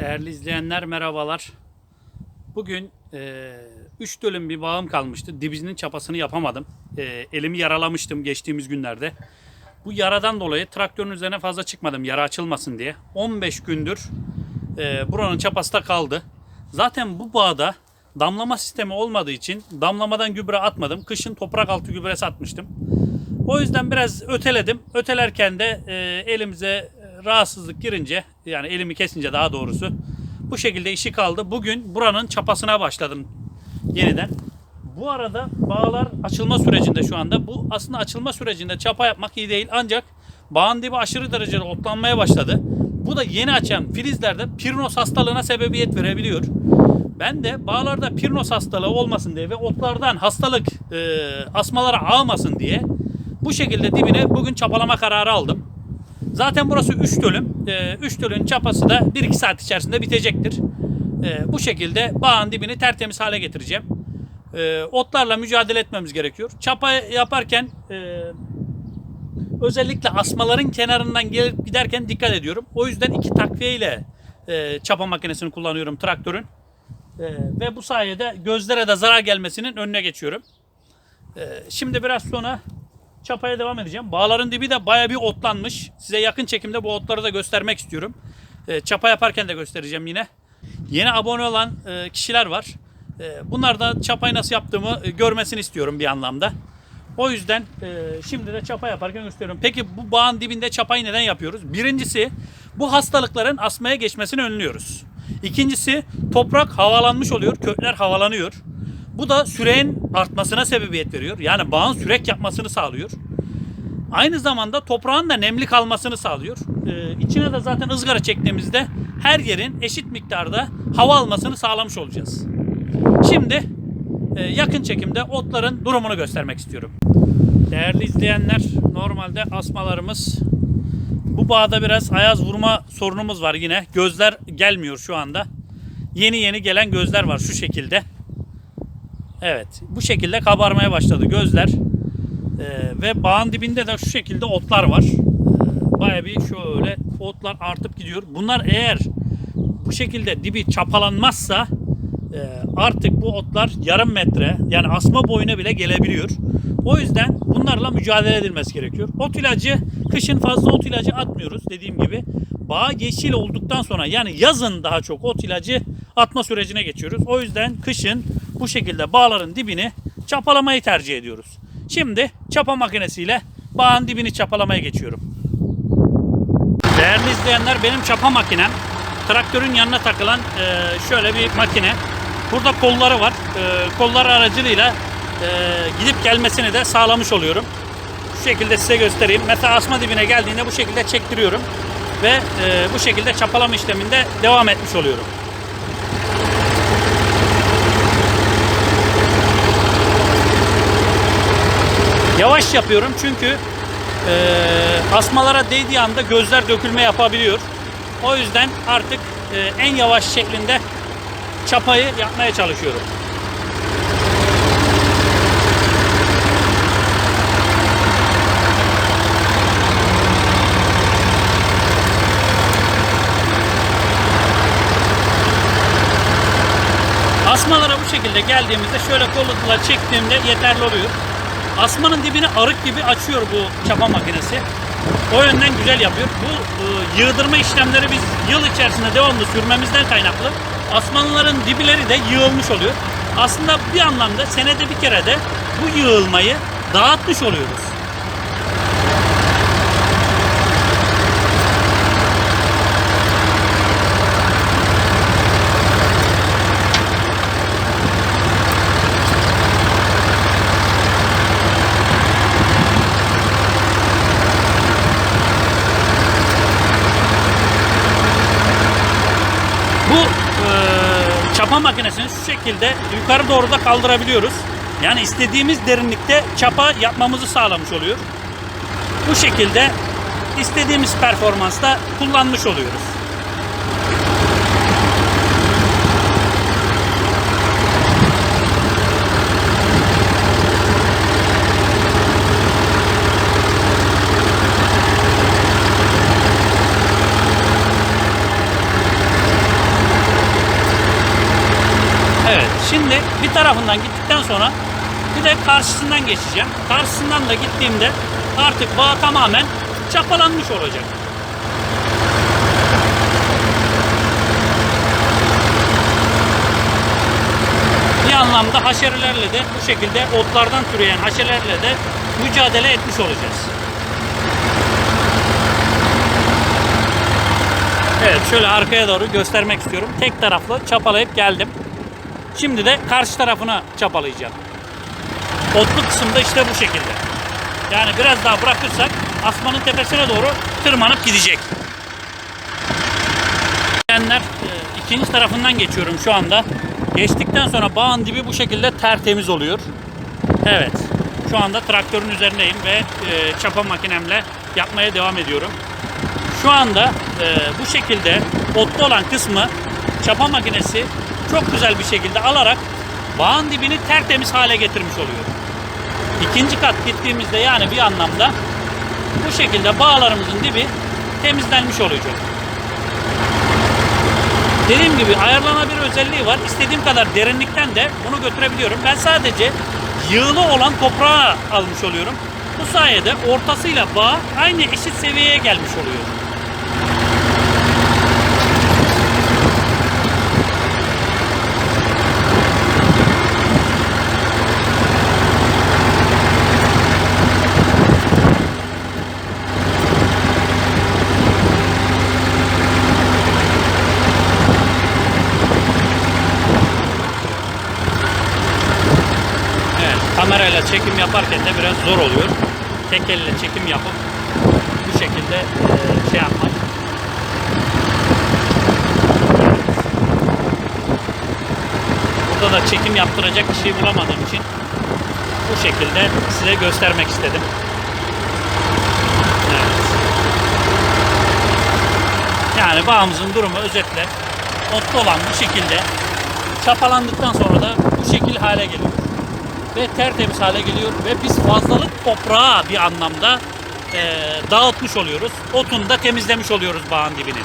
Değerli izleyenler merhabalar. Bugün 3 dönüm bir bağım kalmıştı. Dibizinin çapasını yapamadım. E, elimi yaralamıştım geçtiğimiz günlerde. Bu yaradan dolayı traktörün üzerine fazla çıkmadım yara açılmasın diye. 15 gündür e, buranın çapası da kaldı. Zaten bu bağda damlama sistemi olmadığı için damlamadan gübre atmadım. Kışın toprak altı gübresi atmıştım. O yüzden biraz öteledim. Ötelerken de e, elimize rahatsızlık girince yani elimi kesince daha doğrusu bu şekilde işi kaldı. Bugün buranın çapasına başladım yeniden. Bu arada bağlar açılma sürecinde şu anda. Bu aslında açılma sürecinde çapa yapmak iyi değil ancak bağın dibi aşırı derecede otlanmaya başladı. Bu da yeni açan filizlerde pirnos hastalığına sebebiyet verebiliyor. Ben de bağlarda pirnos hastalığı olmasın diye ve otlardan hastalık e, asmalara almasın diye bu şekilde dibine bugün çapalama kararı aldım. Zaten burası 3 dönüm. 3 dönümün çapası da 1-2 saat içerisinde bitecektir. E, bu şekilde bağın dibini tertemiz hale getireceğim. E, otlarla mücadele etmemiz gerekiyor. Çapa yaparken e, özellikle asmaların kenarından gelip giderken dikkat ediyorum. O yüzden iki takviye ile e, çapa makinesini kullanıyorum traktörün. E, ve bu sayede gözlere de zarar gelmesinin önüne geçiyorum. E, şimdi biraz sonra çapaya devam edeceğim. Bağların dibi de baya bir otlanmış. Size yakın çekimde bu otları da göstermek istiyorum. E, çapa yaparken de göstereceğim yine. Yeni abone olan e, kişiler var. E, bunlar da çapayı nasıl yaptığımı e, görmesini istiyorum bir anlamda. O yüzden e, şimdi de çapa yaparken gösteriyorum. Peki bu bağın dibinde çapayı neden yapıyoruz? Birincisi bu hastalıkların asmaya geçmesini önlüyoruz. İkincisi toprak havalanmış oluyor. Kökler havalanıyor. Bu da süreğin artmasına sebebiyet veriyor. Yani bağın sürek yapmasını sağlıyor. Aynı zamanda toprağın da nemli kalmasını sağlıyor. Ee, içine de zaten ızgara çektiğimizde her yerin eşit miktarda hava almasını sağlamış olacağız. Şimdi e, yakın çekimde otların durumunu göstermek istiyorum. Değerli izleyenler, normalde asmalarımız bu bağda biraz ayaz vurma sorunumuz var yine. Gözler gelmiyor şu anda. Yeni yeni gelen gözler var şu şekilde. Evet, bu şekilde kabarmaya başladı gözler. Ee, ve bağın dibinde de şu şekilde otlar var. Ee, Baya bir şöyle otlar artıp gidiyor. Bunlar eğer bu şekilde dibi çapalanmazsa e, artık bu otlar yarım metre yani asma boyuna bile gelebiliyor. O yüzden bunlarla mücadele edilmesi gerekiyor. Ot ilacı kışın fazla ot ilacı atmıyoruz dediğim gibi. Bağ yeşil olduktan sonra yani yazın daha çok ot ilacı atma sürecine geçiyoruz. O yüzden kışın bu şekilde bağların dibini çapalamayı tercih ediyoruz. Şimdi çapa makinesiyle bağın dibini çapalamaya geçiyorum. Değerli izleyenler benim çapa makinem traktörün yanına takılan e, şöyle bir makine. Burada kolları var. E, kolları aracılığıyla e, gidip gelmesini de sağlamış oluyorum. Şu şekilde size göstereyim. Mesela asma dibine geldiğinde bu şekilde çektiriyorum. Ve e, bu şekilde çapalama işleminde devam etmiş oluyorum. Yavaş yapıyorum çünkü e, asmalara değdiği anda gözler dökülme yapabiliyor. O yüzden artık e, en yavaş şeklinde çapayı yapmaya çalışıyorum. Asmalara bu şekilde geldiğimizde şöyle kollukla çektiğimde yeterli oluyor. Asmanın dibini arık gibi açıyor bu çapa makinesi. O yönden güzel yapıyor. Bu e, yığdırma işlemleri biz yıl içerisinde devamlı sürmemizden kaynaklı asmanların dibileri de yığılmış oluyor. Aslında bir anlamda senede bir kere de bu yığılmayı dağıtmış oluyoruz. Bu e, çapa makinesini şu şekilde yukarı doğru da kaldırabiliyoruz. Yani istediğimiz derinlikte çapa yapmamızı sağlamış oluyor. Bu şekilde istediğimiz performansta kullanmış oluyoruz. Şimdi bir tarafından gittikten sonra bir de karşısından geçeceğim. Karşısından da gittiğimde artık bağ tamamen çapalanmış olacak. Bir anlamda haşerelerle de bu şekilde otlardan türeyen haşerelerle de mücadele etmiş olacağız. Evet şöyle arkaya doğru göstermek istiyorum. Tek taraflı çapalayıp geldim. Şimdi de karşı tarafına çapalayacağım. Otlu kısımda işte bu şekilde. Yani biraz daha bırakırsak asmanın tepesine doğru tırmanıp gidecek. Gelenler e, ikinci tarafından geçiyorum şu anda. Geçtikten sonra bağın dibi bu şekilde tertemiz oluyor. Evet. Şu anda traktörün üzerindeyim ve e, çapa makinemle yapmaya devam ediyorum. Şu anda e, bu şekilde otlu olan kısmı çapa makinesi çok güzel bir şekilde alarak bağın dibini tertemiz hale getirmiş oluyor. İkinci kat gittiğimizde yani bir anlamda bu şekilde bağlarımızın dibi temizlenmiş olacak. Dediğim gibi ayarlanabilir özelliği var. İstediğim kadar derinlikten de bunu götürebiliyorum. Ben sadece yığılı olan toprağı almış oluyorum. Bu sayede ortasıyla bağ aynı eşit seviyeye gelmiş oluyor. Evet, kamerayla çekim yaparken de biraz zor oluyor. Tek elle çekim yapıp bu şekilde e, şey yapmak. Burada da çekim yaptıracak kişiyi bulamadığım için bu şekilde size göstermek istedim. Evet. Yani bağımızın durumu özetle otlu olan bu şekilde çapalandıktan sonra da bu şekil hale geliyor ve tertemiz hale geliyor ve biz fazlalık toprağı bir anlamda eee, dağıtmış oluyoruz. Otunu da temizlemiş oluyoruz bağın dibini.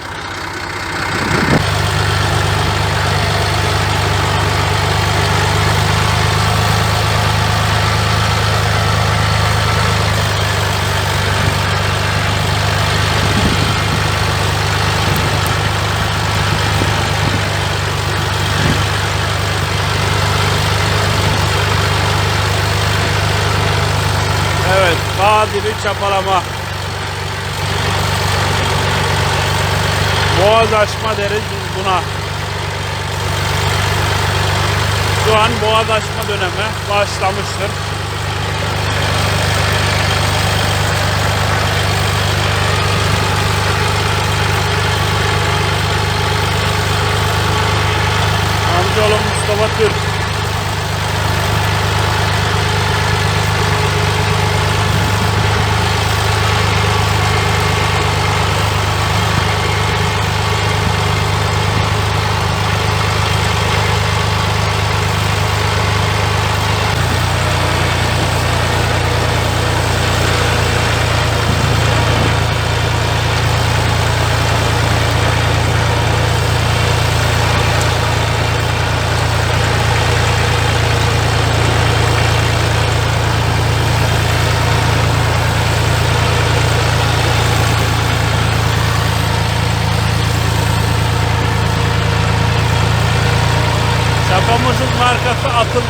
Bağ dibi çapalama. Boğaz açma deriz biz buna. Şu an boğaz açma dönemi başlamıştır. Amcaoğlu Mustafa Türk.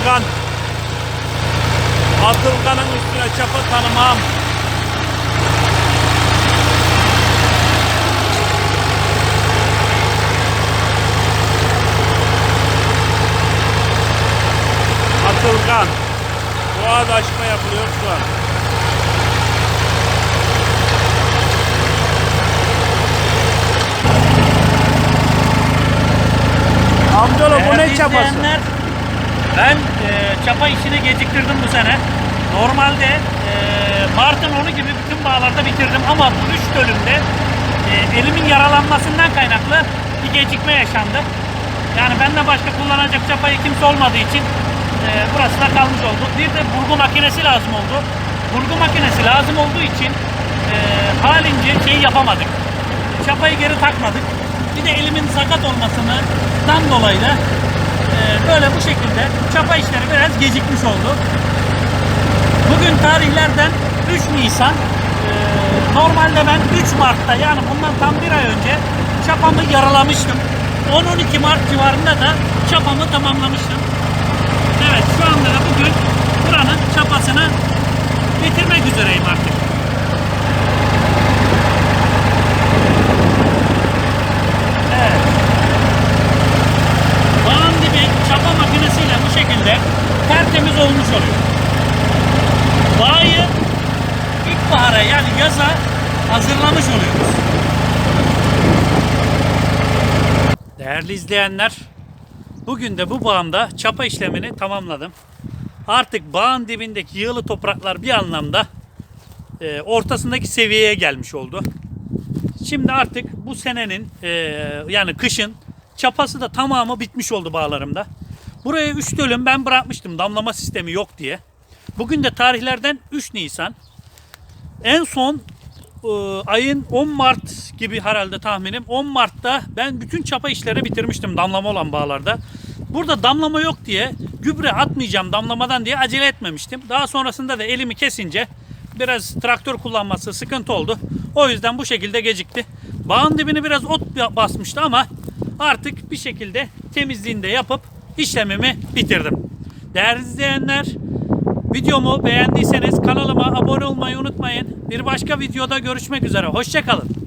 Atılgan. Atılgan'ın üstüne çapa tanımam. Atılgan. Boğaz açma yapılıyor şu an. Amcaoğlu bu ne çapası? Ben çapa işini geciktirdim bu sene. Normalde e, Mart'ın 10'u gibi bütün bağlarda bitirdim ama bu 3 bölümde e, elimin yaralanmasından kaynaklı bir gecikme yaşandı. Yani benden başka kullanacak çapayı kimse olmadığı için e, burası da kalmış oldu. Bir de burgu makinesi lazım oldu. Burgu makinesi lazım olduğu için e, halince şeyi yapamadık. Çapayı geri takmadık. Bir de elimin sakat olmasından dolayı da böyle bu şekilde çapa işleri biraz gecikmiş oldu. Bugün tarihlerden 3 Nisan. Ee, normalde ben 3 Mart'ta yani bundan tam bir ay önce çapamı yaralamıştım. 10-12 Mart civarında da çapamı tamamlamıştım. Evet şu anda da bugün buranın çapasını bitirmek üzereyim artık. Evet. Bağın dibi çapa makinesiyle bu şekilde tertemiz olmuş oluyor. Bağı ilkbahara yani yaza hazırlamış oluyoruz. Değerli izleyenler, bugün de bu bağımda çapa işlemini tamamladım. Artık bağın dibindeki yığılı topraklar bir anlamda e, ortasındaki seviyeye gelmiş oldu. Şimdi artık bu senenin e, yani kışın çapası da tamamı bitmiş oldu bağlarımda. Buraya 3 dönüm ben bırakmıştım damlama sistemi yok diye. Bugün de tarihlerden 3 Nisan. En son e, ayın 10 Mart gibi herhalde tahminim. 10 Mart'ta ben bütün çapa işleri bitirmiştim damlama olan bağlarda. Burada damlama yok diye gübre atmayacağım damlamadan diye acele etmemiştim. Daha sonrasında da elimi kesince biraz traktör kullanması sıkıntı oldu. O yüzden bu şekilde gecikti. Bağın dibini biraz ot basmıştı ama artık bir şekilde temizliğini de yapıp işlemimi bitirdim. Değerli izleyenler Videomu beğendiyseniz kanalıma abone olmayı unutmayın. Bir başka videoda görüşmek üzere. Hoşçakalın.